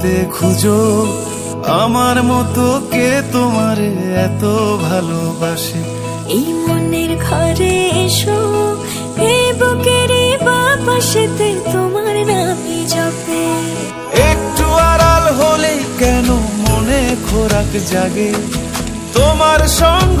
হৃদয়েতে খুঁজো আমার মতো কে তোমারে এত ভালোবাসে? এই মনের ঘরে এসো এই বুকের বাপাশেতে তোমার নামই জপে। একটু আড়াল হলে কেন মনে খোরাক জাগে? তোমার সঙ্গ